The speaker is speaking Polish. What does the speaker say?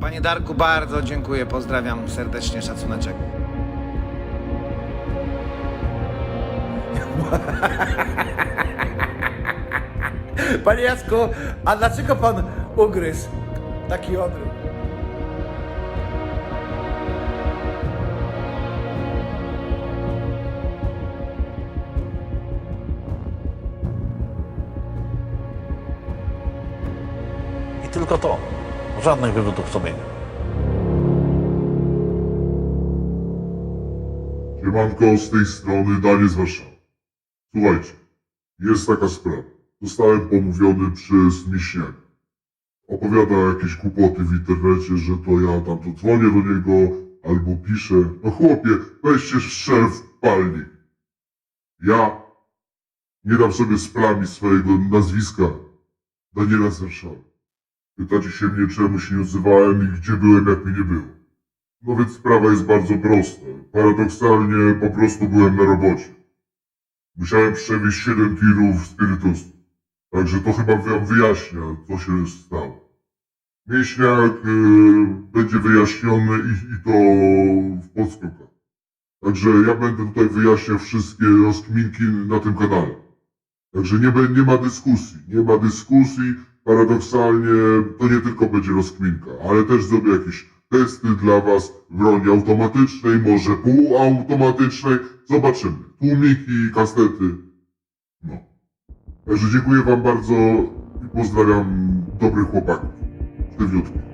Panie Darku, bardzo dziękuję, pozdrawiam serdecznie, szacuneczek. Panie Jacku, a dlaczego pan ugryzł taki odruch? I tylko to. Żadnych wyrzutów sumienia. Siemanko, z tej strony Danie z Warszawy. Słuchajcie, jest taka sprawa. Zostałem pomówiony przez Miśniaka. Opowiada jakieś głupoty w internecie, że to ja tam to dzwonię do niego, albo piszę. No chłopie, weźcie strzel w palnik. Ja nie dam sobie splami swojego nazwiska Daniela z Warszawy. Pytacie się mnie, czemu się nie odzywałem i gdzie byłem, jak mnie nie było. No więc sprawa jest bardzo prosta. Paradoksalnie po prostu byłem na robocie. Musiałem przewieźć 7 tirów spirytusu. Także to chyba wam wyjaśnia, co się stało. Mięśniak y, będzie wyjaśniony i, i to w podskokach. Także ja będę tutaj wyjaśniał wszystkie rozkminki na tym kanale. Także nie, nie ma dyskusji. Nie ma dyskusji. Paradoksalnie to nie tylko będzie rozkminka, ale też zrobię jakieś testy dla was broni automatycznej, może półautomatycznej. Zobaczymy. Tłumiki, kastety. No. Także dziękuję wam bardzo i pozdrawiam dobrych chłopaków. Sztywniutkich.